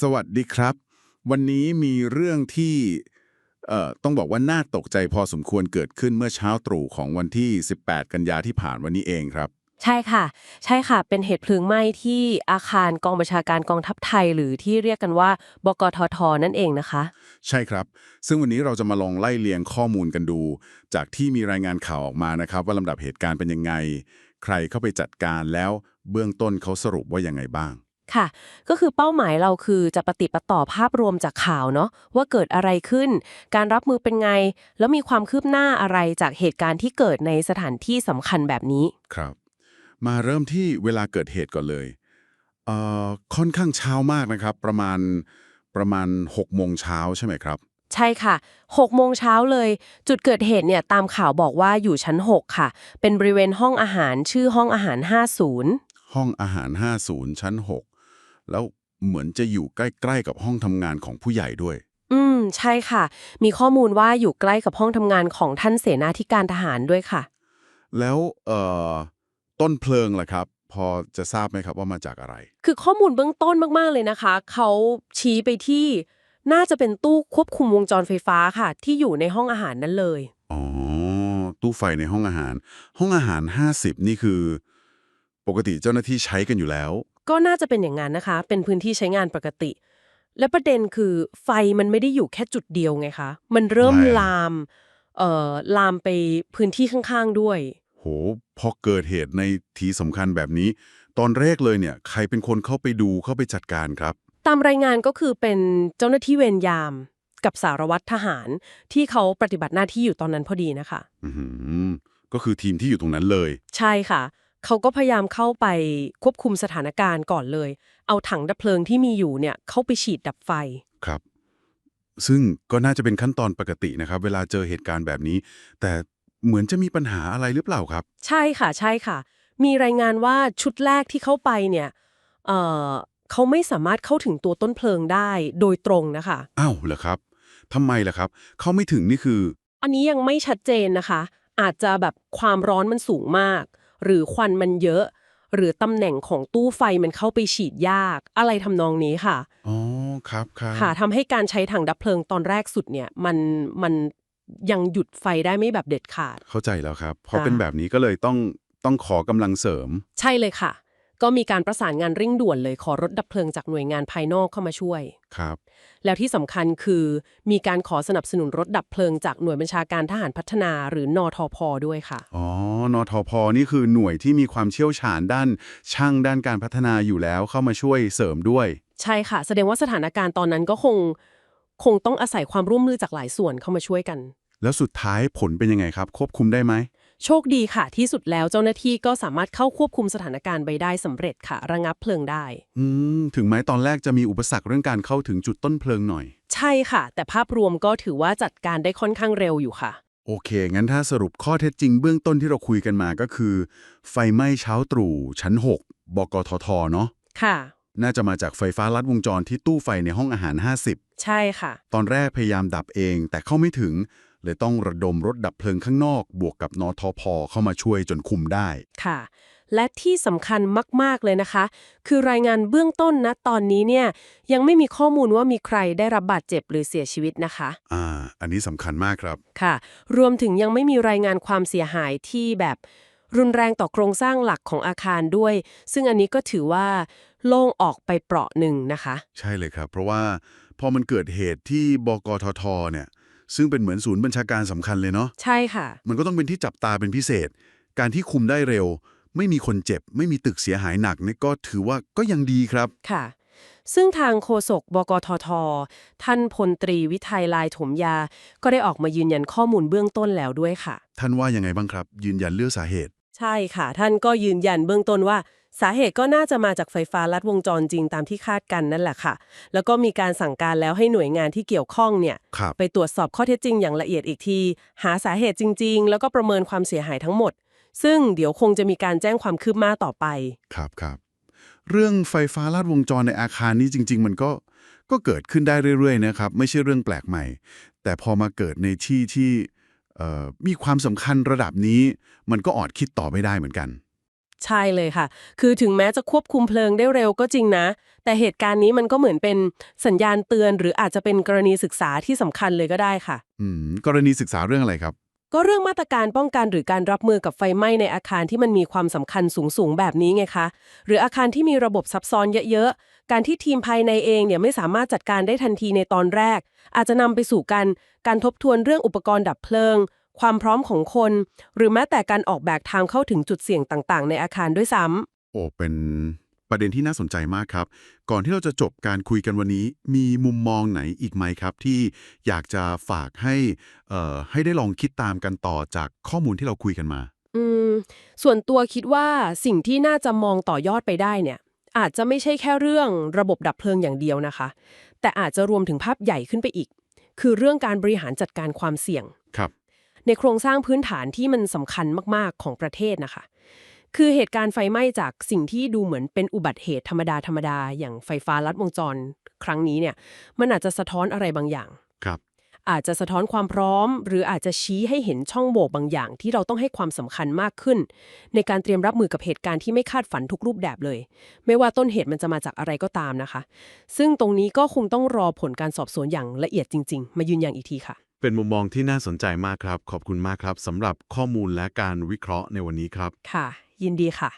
สวัสดีครับ วันนี้มีเรื่องที่เอ่อต้องบอกว่าน่าตกใจพอสมควรเกิดขึ้นเมื่อเช้าตรู่ของวันที่ 18 กันยาที่ผ่านวันนี้เองครับ ใช่ค่ะ ใช่ค่ะ เป็นเหตุเพลิงไหม้ที่อาคารกองบัญชาการกองทัพไทย หรือที่เรียกกันว่าบกททนั่นเองนะคะ ใช่ครับ ซึ่งวันนี้เราจะมาลองไล่เลียงข้อมูลกันดู จากที่มีรายงานข่าวออกมานะครับ ว่าลำดับเหตุการณ์เป็นยังไง ใครเข้าไปจัดการแล้วเบื้องต้นเขาสรุปว่ายังไงบ้าง ค่ะ ก็คือเป้าหมายเราคือจะปฏิปต่อภาพรวมจากข่าวเนาะว่าเกิดอะไรขึ้น การรับมือเป็นไง แล้วมีความคืบหน้าอะไรจากเหตุการณ์ที่เกิดในสถานที่สำคัญแบบนี้ครับ มาเริ่มที่เวลาเกิดเหตุก่อนเลยเอ่อค่อนข้างเช้ามากนะครับ ประมาณประมาณ6โมงเช้าใช่ไหมครับ ใช่ค่ะ6โมงเช้าเลย จุดเกิดเหตุเนี่ยตามข่าวบอกว่าอยู่ชั้น 6 ค่ะ เป็นบริเวณห้องอาหารชื่อห้องอาหาร 50 ห้องอาหาร 50 ชั้น6 แล้วเหมือนจะอยู่ใกล้ๆกับห้องทำงานของผู้ใหญ่ด้วย อืม ใช่ค่ะ มีข้อมูลว่าอยู่ใกล้กับห้องทำงานของท่านเสนาธิการทหารด้วยค่ะ แล้วเอ่อต้นเพลิงล่ะครับ พอจะทราบไหมครับว่ามาจากอะไร คือข้อมูลเบื้องต้นมากๆเลยนะคะ เขาชี้ไปที่น่าจะเป็นตู้ควบคุมวงจรไฟฟ้าค่ะ ที่อยู่ในห้องอาหารนั้นเลย อ๋อ ตู้ไฟในห้องอาหาร ห้องอาหาร 50 นี่คือ ปกติเจ้าหน้าที่ใช้กันอยู่แล้ว ก็น่าจะเป็นอย่างนั้นนะคะ เป็นพื้นที่ใช้งานปกติ และประเด็นคือไฟมันไม่ได้อยู่แค่จุดเดียวไงคะ มันเริ่มไม่อะลามเอ่อลามไปพื้นที่ข้างๆด้วย โห พอเกิดเหตุในทีสำคัญแบบนี้ ตอนแรกเลยเนี่ย ใครเป็นคนเข้าไปดูเข้าไปจัดการครับ ตามรายงานก็คือเป็นเจ้าหน้าที่เวรยามกับสารวัตรทหารที่เขาปฏิบัติหน้าที่อยู่ตอนนั้นพอดีนะคะ อือหือก็คือทีมที่อยู่ตรงนั้นเลย ใช่ค่ะ เขาก็พยายามเข้าไปควบคุมสถานการณ์ก่อนเลย เอาถังดับเพลิงที่มีอยู่เนี่ยเข้าไปฉีดดับไฟ ครับ ซึ่งก็น่าจะเป็นขั้นตอนปกตินะครับ เวลาเจอเหตุการณ์แบบนี้ แต่เหมือนจะมีปัญหาอะไรหรือเปล่าครับ ใช่ค่ะใช่ค่ะ มีรายงานว่าชุดแรกที่เข้าไปเนี่ยเอ่อเขาไม่สามารถเข้าถึงตัวต้นเพลิงได้โดยตรงนะคะ อ้าวเหรอครับทำไมล่ะครับ เข้าไม่ถึงนี่คือ อันนี้ยังไม่ชัดเจนนะคะ อาจจะแบบความร้อนมันสูงมาก หรือควันมันเยอะ หรือตำแหน่งของตู้ไฟมันเข้าไปฉีดยาก อะไรทำนองนี้ค่ะอ๋อครับครับค่ะทำให้การใช้ถังดับเพลิงตอนแรกสุดเนี่ยมันมันยังหยุดไฟได้ไม่แบบเด็ดขาด เข้าใจแล้วครับพอค่ะเป็นแบบนี้ก็เลยต้องต้องขอกำลังเสริม ใช่เลยค่ะ ก็มีการประสานงานเร่งด่วนเลยขอรถดับเพลิงจากหน่วยงานภายนอกเข้ามาช่วยครับ แล้วที่สำคัญคือมีการขอสนับสนุนรถดับเพลิงจากหน่วยบัญชาการทหารพัฒนาหรือนอทพด้วยค่ะอ๋อ นทพนี่คือหน่วยที่มีความเชี่ยวชาญด้านช่างด้านการพัฒนาอยู่แล้วเข้ามาช่วยเสริมด้วย ใช่ค่ะ แสดงว่าสถานการณ์ตอนนั้นก็คง คงต้องอาศัยความร่วมมือจากหลายส่วนเข้ามาช่วยกัน แล้วสุดท้ายผลเป็นยังไงครับ ควบคุมได้ไหม โชคดีค่ะ ที่สุดแล้วเจ้าหน้าที่ก็สามารถเข้าควบคุมสถานการณ์ไปได้สำเร็จค่ะ ระงับเพลิงได้ อืมถึงแม้ตอนแรกจะมีอุปสรรคเรื่องการเข้าถึงจุดต้นเพลิงหน่อย ใช่ค่ะ แต่ภาพรวมก็ถือว่าจัดการได้ค่อนข้างเร็วอยู่ค่ะ โอเค งั้นถ้าสรุปข้อเท็จจริงเบื้องต้นที่เราคุยกันมาก็คือ ไฟไหม้เช้าตรู่ชั้น 6 บกททเนาะค่ะ น่าจะมาจากไฟฟ้าลัดวงจรที่ตู้ไฟในห้องอาหาร 50 ใช่ค่ะ ตอนแรกพยายามดับเอง แต่เข้าไม่ถึง เลยต้องระดมรถดับเพลิงข้างนอก บวกกับนทพเข้ามาช่วยจนคุมได้ค่ะ และที่สำคัญมาก ๆ เลยนะคะ คือรายงานเบื้องต้นนะตอนนี้เนี่ยยังไม่มีข้อมูลว่ามีใครได้รับบาดเจ็บหรือเสียชีวิตนะคะ อ่า อันนี้สำคัญมากครับ ค่ะ รวมถึงยังไม่มีรายงานความเสียหายที่แบบรุนแรงต่อโครงสร้างหลักของอาคารด้วย ซึ่งอันนี้ก็ถือว่าโล่งออกไปเปราะหนึ่งนะคะ ใช่เลยครับ เพราะว่าพอมันเกิดเหตุที่บกททเนี่ย ซึ่งเป็นเหมือนศูนย์บัญชาการสำคัญเลยเนาะ ใช่ค่ะ มันก็ต้องเป็นที่จับตาเป็นพิเศษ การที่คุมได้เร็ว ไม่มีคนเจ็บ ไม่มีตึกเสียหายหนักนี่ก็ถือว่าก็ยังดีครับ ค่ะ ซึ่งทางโฆษกบกทท ท่านพลตรีวิทัยลายถมยา ก็ได้ออกมายืนยันข้อมูลเบื้องต้นแล้วด้วยค่ะ ท่านว่ายังไงบ้างครับ ยืนยันเรื่องสาเหตุ ใช่ค่ะ ท่านก็ยืนยันเบื้องต้นว่า สาเหตุก็น่าจะมาจากไฟฟ้าลัดวงจรจริงตามที่คาดกันนั่นแหละค่ะ แล้วก็มีการสั่งการแล้วให้หน่วยงานที่เกี่ยวข้องเนี่ย ครับ ไปตรวจสอบข้อเท็จจริงอย่างละเอียดอีกที หาสาเหตุจริง ๆ แล้วก็ประเมินความเสียหายทั้งหมด ซึ่งเดี๋ยวคงจะมีการแจ้งความคืบหน้าต่อไป ครับครับ เรื่องไฟฟ้าลัดวงจรในอาคารนี้จริง ๆ มันก็ก็เกิดขึ้นได้เรื่อยๆนะครับ ไม่ใช่เรื่องแปลกใหม่ แต่พอมาเกิดในที่ที่เอ่อมีความสำคัญระดับนี้ มันก็อดคิดต่อไม่ได้เหมือนกัน ใช่เลยค่ะ คือถึงแม้จะควบคุมเพลิงได้เร็วก็จริงนะ แต่เหตุการณ์นี้มันก็เหมือนเป็นสัญญาณเตือน หรืออาจจะเป็นกรณีศึกษาที่สำคัญเลยก็ได้ค่ะ อืมกรณีศึกษาเรื่องอะไรครับ ก็เรื่องมาตรการป้องกันหรือการรับมือกับไฟไหม้ในอาคารที่มันมีความสำคัญสูงๆ แบบนี้ไงคะ หรืออาคารที่มีระบบซับซ้อนเยอะๆ การที่ทีมภายในเองเนี่ยไม่สามารถจัดการได้ทันทีในตอนแรก อาจจะนำไปสู่การการทบทวนเรื่องอุปกรณ์ดับเพลิง ความพร้อมของคน หรือแม้แต่การออกแบบทางเข้าถึงจุดเสี่ยงต่างๆ ในอาคารด้วยซ้ำโอ้เป็น ประเด็นที่น่าสนใจมากครับ ก่อนที่เราจะจบการคุยกันวันนี้ มีมุมมองไหนอีกไหมครับ ที่อยากจะฝากให้เอ่อให้ได้ลองคิดตามกันต่อจากข้อมูลที่เราคุยกันมา อืม ส่วนตัวคิดว่าสิ่งที่น่าจะมองต่อยอดไปได้เนี่ย อาจจะไม่ใช่แค่เรื่องระบบดับเพลิงอย่างเดียวนะคะ แต่อาจจะรวมถึงภาพใหญ่ขึ้นไปอีก คือเรื่องการบริหารจัดการความเสี่ยงครับ ในโครงสร้างพื้นฐานที่มันสำคัญมากๆของประเทศนะคะ คือเหตุการณ์ไฟไหม้จากสิ่งที่ดูเหมือนเป็นอุบัติเหตุธรรมดาธรรมดาอย่างไฟฟ้าลัดวงจรครั้งนี้เนี่ยมันอาจจะสะท้อนอะไรบางอย่าง ครับ อาจจะสะท้อนความพร้อม หรืออาจจะชี้ให้เห็นช่องโหว่บางอย่าง ที่เราต้องให้ความสำคัญมากขึ้น ในการเตรียมรับมือกับเหตุการณ์ที่ไม่คาดฝันทุกรูปแบบเลย ไม่ว่าต้นเหตุมันจะมาจากอะไรก็ตามนะคะ ซึ่งตรงนี้ก็คงต้องรอผลการสอบสวนอย่างละเอียดจริง ๆ มายืนยันอีกทีค่ะ เป็นมุมมองที่น่าสนใจมากครับ ขอบคุณมากครับสำหรับข้อมูลและการวิเคราะห์ในวันนี้ครับ ค่ะ ยินดีค่ะ